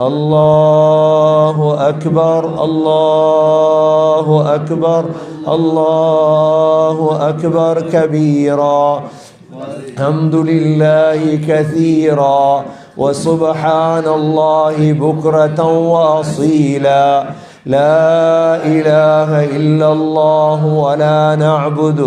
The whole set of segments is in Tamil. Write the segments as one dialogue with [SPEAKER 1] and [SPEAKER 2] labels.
[SPEAKER 1] الله أكبر الله أكبر الله أكبر كبيرا. الحمد لله كثيرا وسبحان الله بكرة وأصيلا. لا إله إلا الله ولا نعبد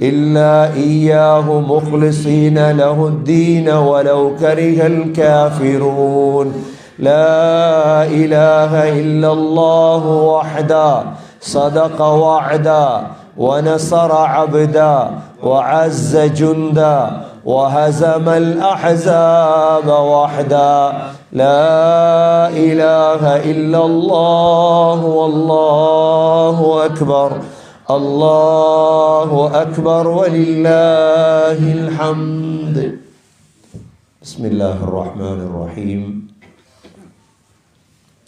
[SPEAKER 1] إلا إياه مخلصين له الدين ولو كره الكافرون. لا إله إلا الله وحده صدق وعدا ونصر عبدا وعز جندا وهزم الأحزاب وحدا لا إله إلا الله والله أكبر الله أكبر ولله الحمد. بسم الله الرحمن الرحيم.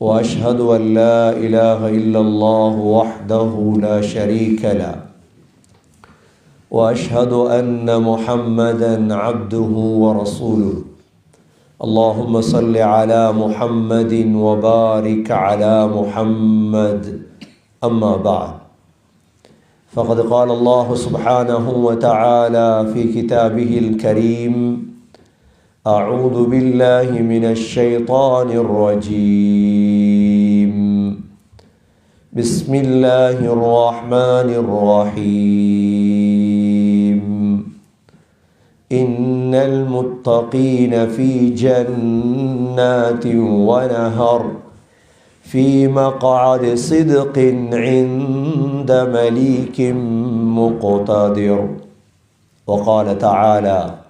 [SPEAKER 1] وأشهد أن لا إله إلا الله وحده لا شريك له. وأشهد أن محمدا عبده ورسوله. اللهم صل على محمد وبارك على محمد. أما بعد. فقد قال الله سبحانه وتعالى في كتابه الكريم أعوذ بالله من الشيطان الرجيم. بسم الله الرحمن الرحيم. إن المتقين في جنات ونهر في مقعد صدق عند مليك مقتدر. وقال تعالى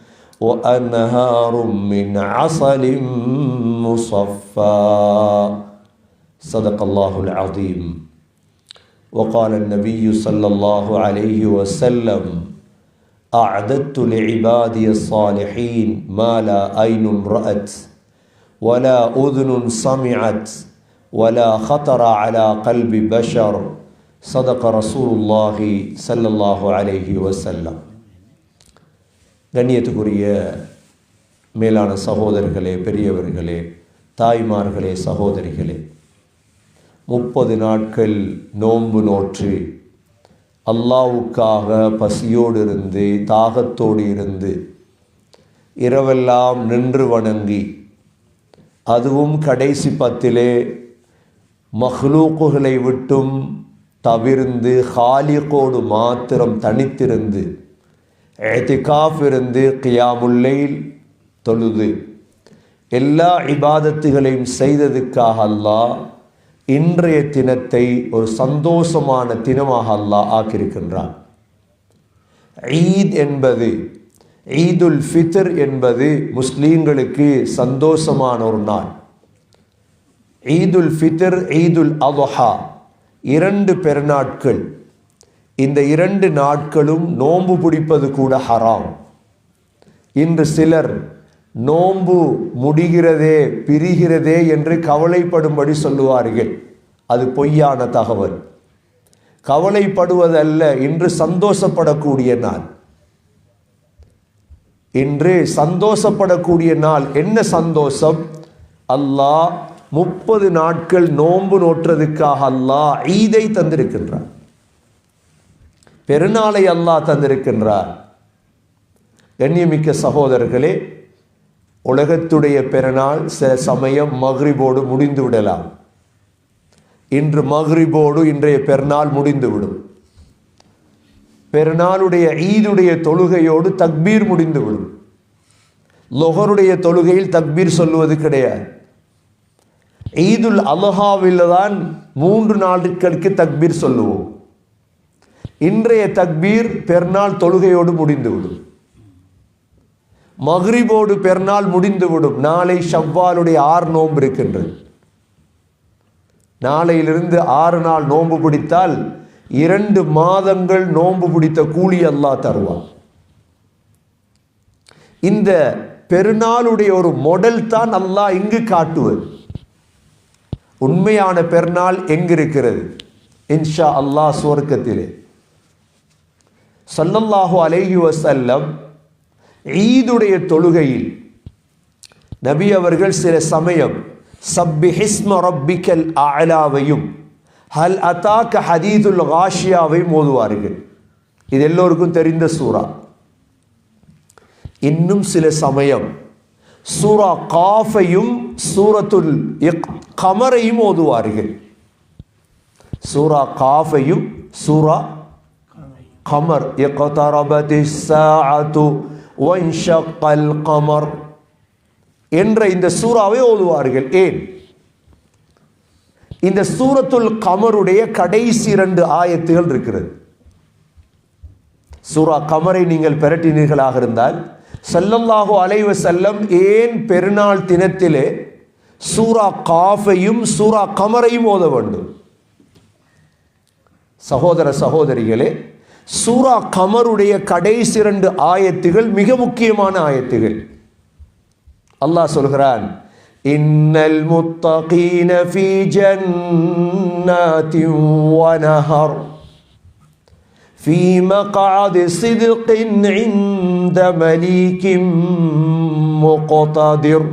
[SPEAKER 1] وأنهار من عسل مصفى. صدق الله العظيم. وقال النبي صلى الله عليه وسلم أعددت لعبادي الصالحين ما لا عين رأت ولا أذن سمعت ولا خطر على قلب بشر. صدق رسول الله صلى الله عليه وسلم. கண்ணியத்துக்குரிய மேலான சகோதரர்களே பெரியவர்களே தாய்மார்களே சகோதரிகளே முப்பது நாட்கள் நோன்பு நோற்று அல்லாவுக்காக பசியோடு இருந்து தாகத்தோடு இருந்து இரவெல்லாம் நின்று வணங்கி அதுவும் கடைசி பத்திலே மஹ்லூக்குகளை விட்டும் தவிர்ந்து ஹாலிகோடு மாத்திரம் தனித்திருந்து ஏத்திகாஃப் இருந்து கியாமுல்லைல் தொழுது எல்லா இபாதத்துகளையும் செய்ததுக்காக அல்லாஹ் இன்றைய தினத்தை ஒரு சந்தோஷமான தினமாக அல்லாஹ் ஆக்கியிருக்கின்றான் ஈத் என்பது ஈதுல் ஃபித்ர் என்பது முஸ்லீம்களுக்கு சந்தோஷமான ஒரு நாள் ஈதுல் ஃபித்ர் ஈதுல் அவுஹா இரண்டு பெருநாட்கள் இந்த இரண்டு நாட்களும் நோன்பு பிடிப்பது கூட ஹராம். இன்று சிலர் நோன்பு முடிகிறதே பிரிகிறதே என்று கவலைப்படும்படி சொல்லுவார்கள். அது பொய்யான தகவல். கவலைப்படுவதல்ல இன்று சந்தோஷப்படக்கூடிய நாள். இன்று சந்தோஷப்படக்கூடிய நாள். என்ன சந்தோஷம்? அல்லாஹ் முப்பது நாட்கள் நோன்பு நோற்றதுக்காக அல்லாஹ் ஈதை தந்திருக்கின்றார் பெருநாளை அல்லாஹ் தந்திருக்கின்றார். கண்ணியமிக்க சகோதரர்களே உலகத்துடைய பெருநாள் சில சமயம் மஹ்ரிபோடு முடிந்து விடலாம். இன்று மஹ்ரிபோடு இன்றைய பெருநாள் முடிந்துவிடும் பெருநாளுடைய ஈதுடைய தொழுகையோடு தக்பீர் முடிந்துவிடும் லொஹருடைய தொழுகையில் தக்பீர் சொல்லுவது கிடையாது. ஈதுல் அலஹாவில் தான் மூன்று நாட்களுக்கு தக்பீர் சொல்லுவோம். இன்றைய தக்பீர் பெருநாள் தொழுகையோடு முடிந்துவிடும். மஹ்ரிபோடு பெருநாள் முடிந்துவிடும். நாளை ஷவ்வாலுடைய ஆறு நோன்பு இருக்கின்றது. நாளையிலிருந்து ஆறு நாள் நோன்பு பிடித்தால் இரண்டு மாதங்கள் நோன்பு பிடித்த கூலி அல்லாஹ் தருவான். இந்த பெருநாளுடைய ஒரு மொடல் தான் அல்லாஹ் இங்கு காட்டுவது. உண்மையான பெருநாள் எங்கிருக்கிறது? இன்ஷா அல்லாஹ் சுவர்க்கத்திலே. சல்லல்லாஹு அலேஹி வசல்லம் ஈதுடைய தொழுகையில் நபி அவர்கள் சில சமயம் சப்பி ஹிஸ்ம ரப்பிக்கல் அலாவையும் ஹல் அத்தாக்க ஹதீதுல் ஹாஷியாவையும் ஓதுவார்கள். இது எல்லோருக்கும் தெரிந்த சூறா. இன்னும் சில சமயம் சூரா காஃபையும் சூரத்துல் கமரையும் ஓதுவார்கள். சூரா காஃபையும் சூரா கமர் இக்தரபத் الساعة وانشق القمر என்ற இந்த சூறாவை ஓதுவார்கள் ஏன் இந்த சூரத்துல் கமருடைய கடைசி இரண்டு ஆயத்துகள் இருக்கிறது சூரா கமரை நீங்கள் பெரட்டினீர்களாக இருந்தால் சல்லல்லாஹு அலைவ செல்லம் ஏன் பெருநாள் தினத்திலே சூரா காஃபையும் சூரா கமரையும் ஓத வேண்டும் சகோதர சகோதரிகளே சூரா கமருடைய கடைசி இரண்டு ஆயத்துகள் மிக முக்கியமான ஆயத்துகள். அல்லாஹ் சொல்கிறான் இன்னல் முத்தகீன ஃபீ ஜன்னாத்தின் வனஹர் ஃபீ மகாது சிதுகின் இந்த மலீக்கிம் முகோதாதிர்.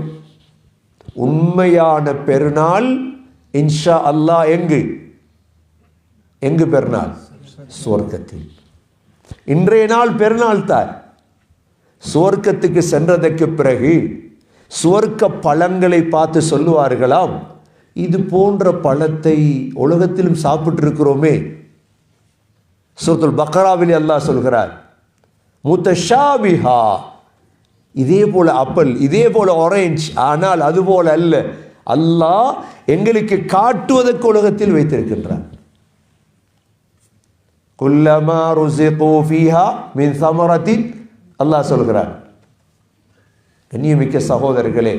[SPEAKER 1] உண்மையான பெருநாள் இன்ஷா அல்லாஹ் எங்கு? எங்கு பெருநாள்? சுவர்க்கத்தில் இன்றைய நாள் பெருநாள் தான் சுவர்க்கத்துக்கு சென்றதற்கு பிறகு சுவர்க்க பழங்களை பார்த்து சொல்லுவார்களாம் இது போன்ற பழத்தை உலகத்திலும் சாப்பிட்டிருக்கிறோமே. சூரத்துல் பக்ராவில் அல்லாஹ் சொல்கிறார் முத்தஷாபிஹா. இதே போல அப்பல் இதே போல ஆரேஞ்ச் ஆனால் அதுபோல் அல்ல. அல்லாஹ் எங்களுக்கு காட்டுவதற்கு உலகத்தில் வைத்திருக்கின்றார். குல்லமா ருசிகு ஃபீஹா மின் சமரத்தின் அல்லாஹ் சொல்கிறான். கண்ணியமிக்க சகோதரர்களே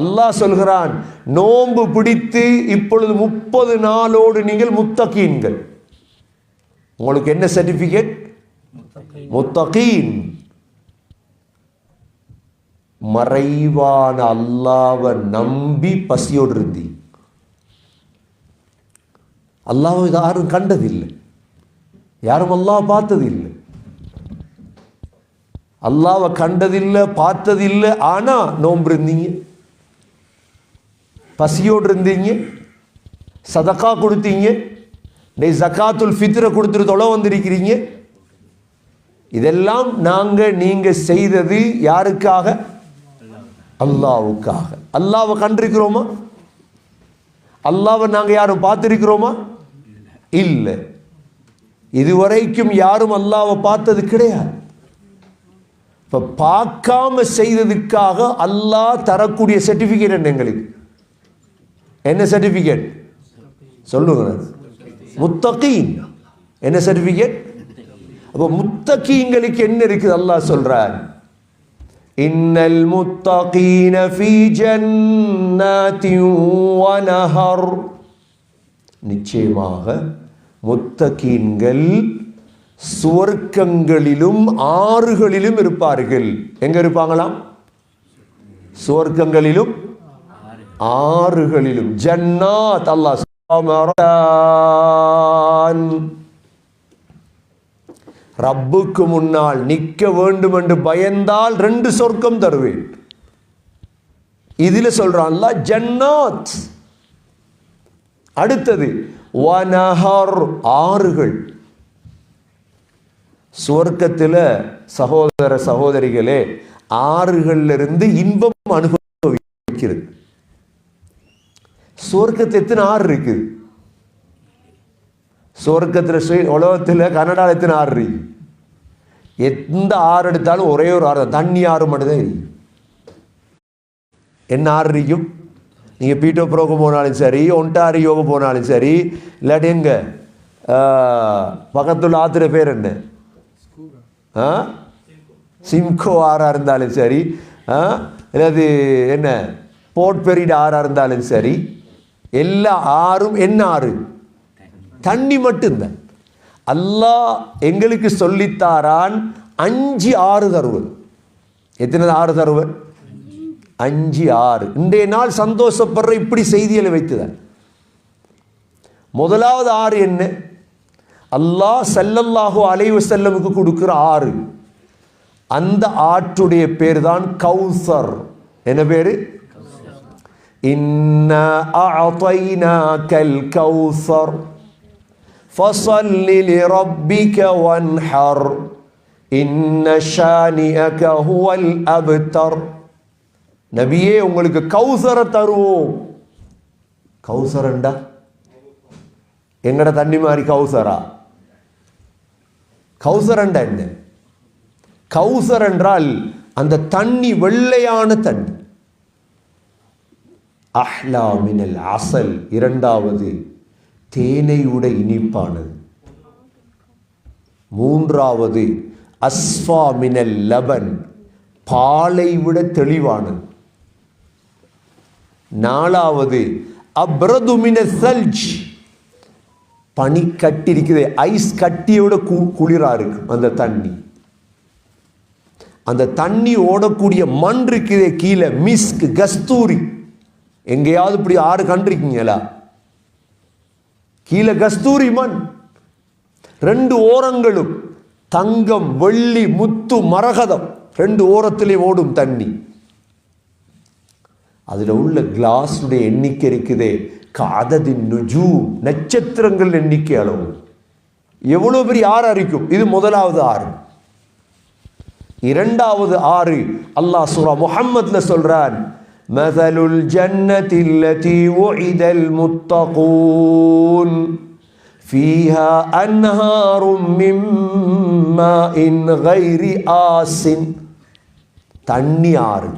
[SPEAKER 1] அல்லாஹ் சொல்கிறான் நோன்பு பிடித்து இப்பொழுது முப்பது நாளோடு நீங்கள் முத்தகீன்கள். உங்களுக்கு என்ன சர்டிபிகேட் முத்தகீன். மறைவான அல்லாவை நம்பி பசியோடு இருந்தி அல்லாவை யாரும் கண்டதில்லை. யாரும் அல்லாஹ் பார்த்தது இல்லை அல்லாவை கண்டதில்லை பார்த்ததில்லை. ஆனால் நோன்பு இருந்தீங்க பசியோடு இருந்தீங்க சதக்கா கொடுத்தீங்க. நீ ஜக்காத்துல் ஃபித்ரை கொடுத்துட்டு தொலை வந்திருக்கிறீங்க. இதெல்லாம் நாங்கள் நீங்கள் செய்தது யாருக்காக? அல்லாவுக்காக அல்லாவை கண்டிருக்கிறோமா? அல்லாவை நாங்கள் யாரும் பார்த்துருக்கிறோமா? இல்லை. இதுவரைக்கும் யாரும் அல்லாவை பார்த்தது கிடையாது. இப்போ பார்க்காம செய்ததுக்காக அல்லாஹ் தரக்கூடிய சர்டிஃபிகேட் என்ன எங்களுக்கு? என்ன சர்டிஃபிகேட் சொல்லுங்க. முத்தகீன். என்ன சர்டிஃபிகேட் அப்போ முத்தகீங்களுக்கு என்ன இருக்குது அல்லாஹ் சொல்றார்? இன்னல் முத்தகீன ஃபீ ஜன்னாத்தின் வனஹர் நிச்சயமாக முத்தகீன்கள் சுவர்க்கங்களிலும் ஆறுகளிலும் இருப்பார்கள். எங்க இருப்பாங்களாம்? சுவர்க்கங்களிலும் ஆறுகளிலும். ஜன்னாத் அல்லாஹ் ரப்புக்கு முன்னால் நிற்க வேண்டும் என்று பயந்தால் ரெண்டு சொர்க்கம் தருவேன். இதுல சொல்றான்ல ஜன்னாத். அடுத்தது வனஹர் ஆறுகள். சுவர்க்கத்தில் சகோதர சகோதரிகளே ஆறுகளிலிருந்து இன்பம் அனுபவிக்கிறது. சுவர்க்கத்தில் எத்தனை ஆறு இருக்குது? சுவர்க்கத்தில் ஸ்ரீ உலகத்தில் கனடாவில் எத்தனை ஆறு இருக்கு எந்த ஆறு எடுத்தாலும் ஒரே ஒரு ஆறு தண்ணி ஆறு மட்டும்தான் இருக்குது. என்ன ஆறு இருக்கும் நீங்கள் பீட்டோ ப்ரோக்கு போனாலும் சரி ஒன்டாரியோவுக்கு போனாலும் சரி இல்லாட்டி எங்கே? பக்கத்துள்ள ஆத்துற பேர் என்ன? ஆ? சிம்கோ ஆறாக இருந்தாலும் சரி ஆ? இல்லாது என்ன? போர்ட் பெரிட் ஆறாக இருந்தாலும் சரி எல்லா ஆறும் என்ன ஆறு? தண்ணி மட்டும்தான். அல்லாஹ் எங்களுக்கு சொல்லித்தாரான் அஞ்சு ஆறு தருவது எத்தனை ஆறு தருவன் அஞ்சு ஆறு. இன்றைய நாள் சந்தோஷப்படுற இப்படி செய்திகளை வைத்துதான். முதலாவது ஆறு என்ன? அல்லாஹ் சல்லல்லாஹு அலைவு செல்லமுக்கு கொடுக்குற ஆறு. அந்த ஆற்றுடைய பேர் தான் கௌசர். என்ன பேர்? கௌசர். இன்ன ஷானியக ஹுவல் அபுத்தர் நபியே உங்களுக்கு கௌசரை தருவோம். கௌசரண்டா? எங்கட தண்ணி மாதிரி கௌசரா? கௌசரண்டா என்ன? கௌசர் என்றால் அந்த தண்ணி வெள்ளையான தண்ணி. அஹ்லா மினல் அசல் இரண்டாவது தேனையுட இனிப்பானது. மூன்றாவது அஸ்வா மினல் லபன் பாலை விட தெளிவானது. நாலாவது அப்ரதுமின சல்ஜ். பனி கட்டி இருக்குது ஐஸ் கட்டியோட கு குளிரா இருக்கும் அந்த தண்ணி. அந்த தண்ணி ஓடக்கூடிய மண் இருக்குதே கீழே மிஸ்க் கஸ்தூரி. எங்கேயாவது இப்படி ஆறு கண்டிருக்கீங்களா? கீழே கஸ்தூரி மண். ரெண்டு ஓரங்களும் தங்கம் வெள்ளி முத்து மரகதம். ரெண்டு ஓரத்திலே ஓடும் தண்ணி. அதில் உள்ள கிளாஸுடைய எண்ணிக்கை இருக்குதே காததின் நுஜூ நட்சத்திரங்கள் எண்ணிக்கை அளவு எவ்வளோ பெரிய ஆறு அரிக்கும் இது முதலாவது ஆறு இரண்டாவது ஆறு அல்லாஹ் சூரா முஹம்மத்ல சொல்றான் مثل الجنة التي وعد المتقون فيها أنهار من ماء غير آس தண்ணி ஆறு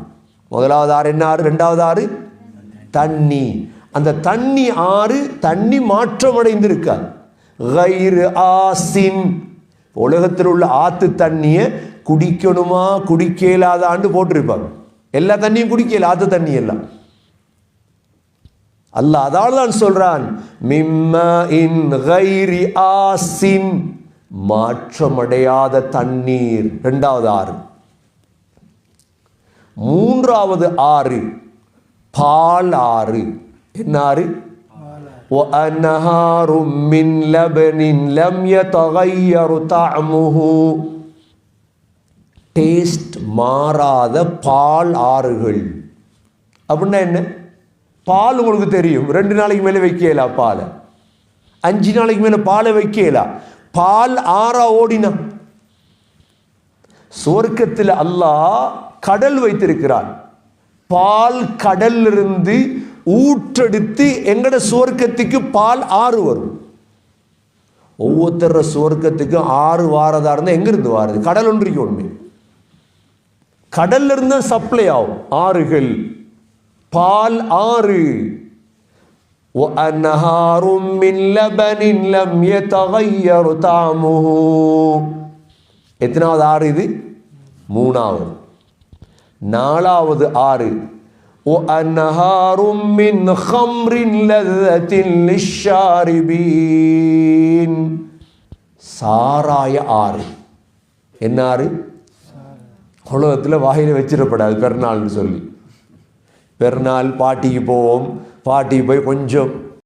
[SPEAKER 1] முதலாவது ஆறு என்ன ஆறு? ரெண்டாவது ஆறு? தண்ணி. அந்த தண்ணி ஆறு தண்ணி மாற்றமடைந்திருக்காது கைரு ஆசின். உலகத்தில் உள்ள ஆத்து தண்ணியை குடிக்கணுமா? குடிக்க போட்டிருப்பாங்க. எல்லா தண்ணியும் குடிக்கல ஆத்து தண்ணி எல்லாம் அல்ல அதால் தான் சொல்றான் மிம்ம இன் ஆசின். மாற்றமடையாத தண்ணீர். இரண்டாவது ஆறு. மூன்றாவது ஆறு பால் ஆறு என்ன ஆறு وأنهار من لبن لم يتغير طعمه டேஸ்ட் மாறாத பால் ஆறுகள் அப்படின்னா என்ன பால் உங்களுக்கு தெரியும் ரெண்டு நாளைக்கு மேலே வைக்கலா பாலை அஞ்சு நாளைக்கு மேலே பாலை வைக்கலா பால் ஆறா ஓடினா சுவர்க்கத்தில் அல்லாஹ் கடல் வைத்திருக்கிறான் பால் கடல்லிருந்து ஊற்றெடுத்து எங்கட சுவர்க்கத்துக்கு பால் ஆறு வரும் ஒவ்வொருத்தர சுவர்க்கத்துக்கும் ஆறு வாரதா இருந்தால் எங்கிருந்து வாருது கடல் ஒன்றிக்கு ஒன்று கடல்ல இருந்து தான் சப்ளை ஆகும் ஆறுகள் பால் ஆறு وأنهار من لبن لم يتغير طعمه எத்தனாவது ஆறு இது மூணாவது நாலாவது ஆறு وأنهار من خمر لذة للشاربين சாராய ஆறு என்ன ஆறு உலகத்தில் வாயில் வச்சிடப்படாது பெருநாள்னு சொல்லி பெருநாள் பாட்டிக்கு போவோம் பாட்டிக்கு போய் கொஞ்சம்